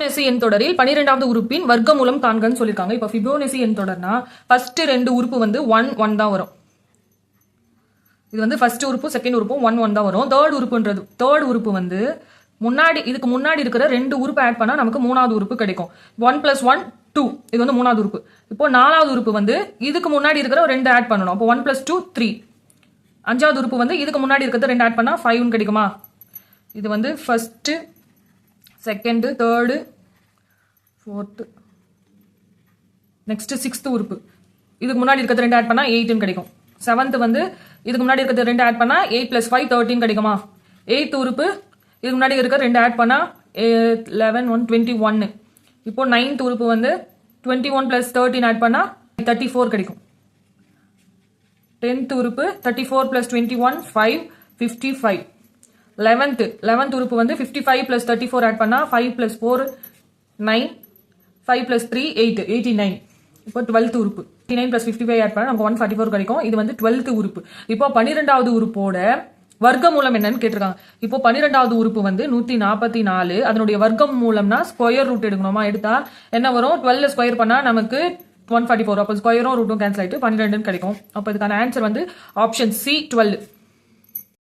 Fibonacci எண் தொடரில் பனிரெண்டாவது உறுப்பின் வர்க்க மூலம் காண்கன்னு சொல்லியிருக்காங்க இப்போ ஃபிபோனசி எண் தொடர்னா ஃபர்ஸ்ட் ரெண்டு உறுப்பு வந்து ஒன் ஒன் தான் வரும். இது வந்து ஃபர்ஸ்ட் உறுப்பும் செகண்ட் உறுப்பும் ஒன் ஒன் தான் வரும். தேர்ட் உறுப்புன்றது தேர்ட் உறுப்பு வந்து முன்னாடி இதுக்கு முன்னாடி இருக்கிற ரெண்டு உறுப்பு ஆட் பண்ணா நமக்கு மூணாவது உறுப்பு கிடைக்கும். ஒன் பிளஸ் ஒன் டூ இது வந்து மூணாவது உறுப்பு. இப்போ நாலாவது உறுப்பு வந்து இதுக்கு முன்னாடி இருக்கிற ரெண்டு ஆட் பண்ணணும். அப்போ ஒன் பிளஸ் டூ த்ரீ அஞ்சாவது உறுப்பு வந்து இதுக்கு முன்னாடி இருக்கிறத ரெண்டு ஆட் பண்ணா ஃபைவ்னு கிடைக்குமா? இது வந்து first second third fourth next sixth உறுப்பு. இதுக்கு முன்னாடி இருக்கிறது ரெண்டு ஆட் பண்ணால் எயிட்னு கிடைக்கும். செவன்த்து வந்து இதுக்கு முன்னாடி இருக்கிறது ரெண்டு ஆட் பண்ணால் எயிட் பிளஸ் ஃபைவ் தேர்ட்டின் கிடைக்குமா? எயித் உறுப்பு இதுக்கு முன்னாடி இருக்கிற ரெண்டு ஆட் பண்ணால் லெவன் ஒன் டுவெண்ட்டி ஒன்னு இப்போ நைன்த் உறுப்பு வந்து twenty one plus thirteen add பண்ணால் தேர்ட்டி ஃபோர் கிடைக்கும். டென்த் உறுப்பு thirty four plus twenty one five fifty five eleventh eleventh உறுப்பு வந்து fifty five plus thirty four add பண்ணால் five plus four nine five plus three eight eighty nine இப்போ twelfth உறுப்பு. Eighty nine plus fifty five add பண்ணால் நமக்கு one forty four கிடைக்கும். இது வந்து டுவெல்த் உறுப்பு. இப்போ பன்னிரெண்டாவது உறுப்போட வர்க்க மூலம் என்னன்னு கேட்டிருக்காங்க. இப்போ பன்னிரெண்டாவது உறுப்பு வந்து நூத்தி நாற்பத்தி நாலு அதனுடைய வர்க்கம் மூலம்னா ஸ்கொயர் ரூட் எடுக்கணுமா? எடுத்தா என்ன வரும்? டுவெல் ஸ்கொயர் பண்ணா நமக்கு ஒன் ஃபார்ட்டி ஃபோர் அப்போ ஸ்கொயரும் ரூட்டும் கேன்சல் ஆயிட்டு பன்னிரெண்டுன்னு கிடைக்கும். அப்போ இதுக்கான ஆன்சர் வந்து ஆப்ஷன் சி டுவெல்